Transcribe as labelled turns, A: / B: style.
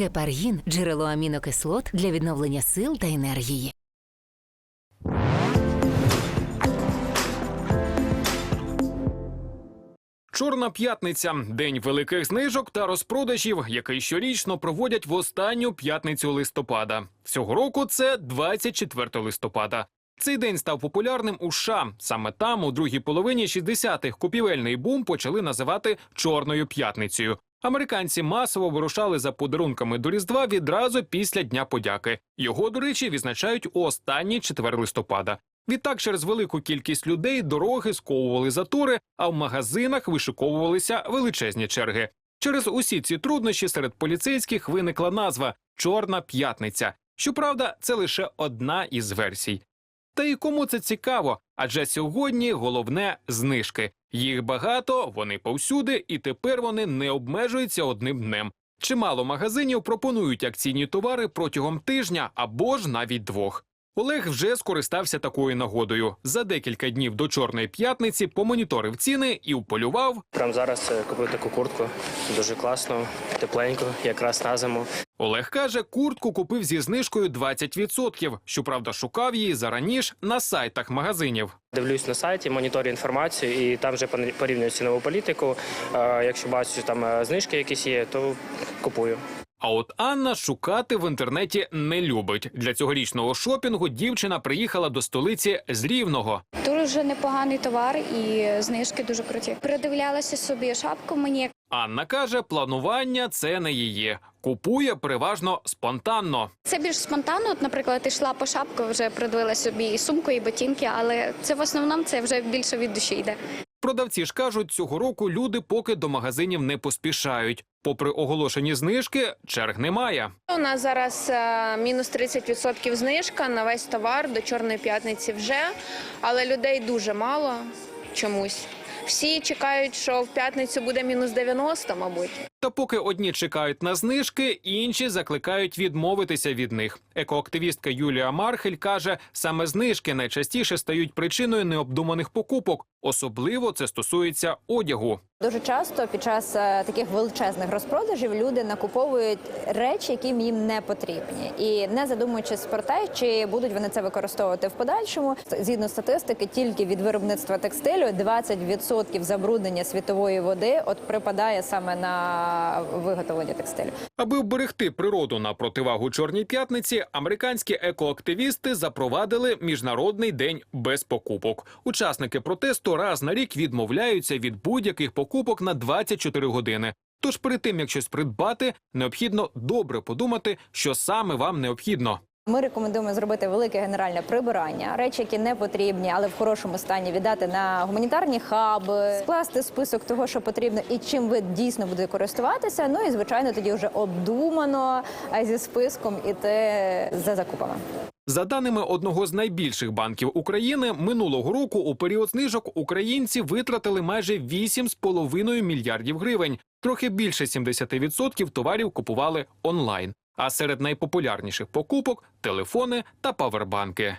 A: Гепаргін джерело амінокислот для відновлення сил та енергії.
B: Чорна п'ятниця день великих знижок та розпродажів, який щорічно проводять в останню п'ятницю листопада. Цього року це 24 листопада. Цей день став популярним у США. Саме там, у другій половині 60-х, купівельний бум почали називати Чорною п'ятницею. Американці масово вирушали за подарунками до Різдва відразу після Дня подяки. Його, до речі, відзначають у останній четвер листопада. Відтак, через велику кількість людей дороги сковували затори, а в магазинах вишиковувалися величезні черги. Через усі ці труднощі серед поліцейських виникла назва Чорна п'ятниця. Щоправда, це лише одна із версій. Та і кому це цікаво? Адже сьогодні головне знижки. Їх багато, вони повсюди, і тепер вони не обмежуються одним днем. Чимало магазинів пропонують акційні товари протягом тижня або ж навіть двох. Олег вже скористався такою нагодою. За декілька днів до Чорної п'ятниці помоніторив ціни і вполював.
C: Прямо зараз е, купив таку куртку. Дуже класно, тепленько, якраз на зиму.
B: Олег каже, куртку купив зі знижкою 20%. Щоправда, шукав її зараніше на сайтах магазинів.
C: Дивлюсь на сайті, моніторю інформацію і там вже порівнюю цінову політику. Е, Якщо бачу, там е, знижки якісь є, то купую.
B: А от Анна шукати в інтернеті не любить. Для цьогорічного шопінгу дівчина приїхала до столиці з Рівного.
D: Дуже непоганий товар і знижки дуже круті. Придивлялася собі шапку мені.
B: Анна каже, планування це не її. Купує переважно спонтанно.
D: Це більш спонтанно. От, наприклад, йшла по шапку, вже придивила собі і сумку, і ботинки, але це в основному це вже більше від душі йде.
B: Продавці ж кажуть, цього року люди поки до магазинів не поспішають. Попри оголошені знижки, черг немає.
E: У нас зараз е, мінус 30% знижка на весь товар до Чорної п'ятниці вже, але людей дуже мало чомусь. Всі чекають, що в п'ятницю буде мінус 90, мабуть.
B: Та поки одні чекають на знижки, інші закликають відмовитися від них. Екоактивістка Юлія Мархель каже, саме знижки найчастіше стають причиною необдуманих покупок. Особливо це стосується одягу.
F: Дуже часто під час е, таких величезних розпродажів люди накуповують речі, які їм не потрібні, і не задумуючись про те, чи будуть вони це використовувати в подальшому. Згідно статистики, тільки від виробництва текстилю 20% забруднення світової води от припадає саме на виготовлення текстилю.
B: Аби вберегти природу на противагу чорній п'ятниці, американські екоактивісти запровадили міжнародний день без покупок. Учасники протесту раз на рік відмовляються від будь-яких покупок на 24 години. Тож перед тим як щось придбати, необхідно добре подумати, що саме вам необхідно.
F: Ми рекомендуємо зробити велике генеральне прибирання, речі, які не потрібні, але в хорошому стані віддати на гуманітарні хаби, скласти список того, що потрібно, і чим ви дійсно будете користуватися. Ну і звичайно, тоді вже обдумано зі списком іти за закупами.
B: За даними одного з найбільших банків України, минулого року у період знижок українці витратили майже 8,5 мільярдів гривень. Трохи більше 70% товарів купували онлайн. А серед найпопулярніших покупок телефони та павербанки.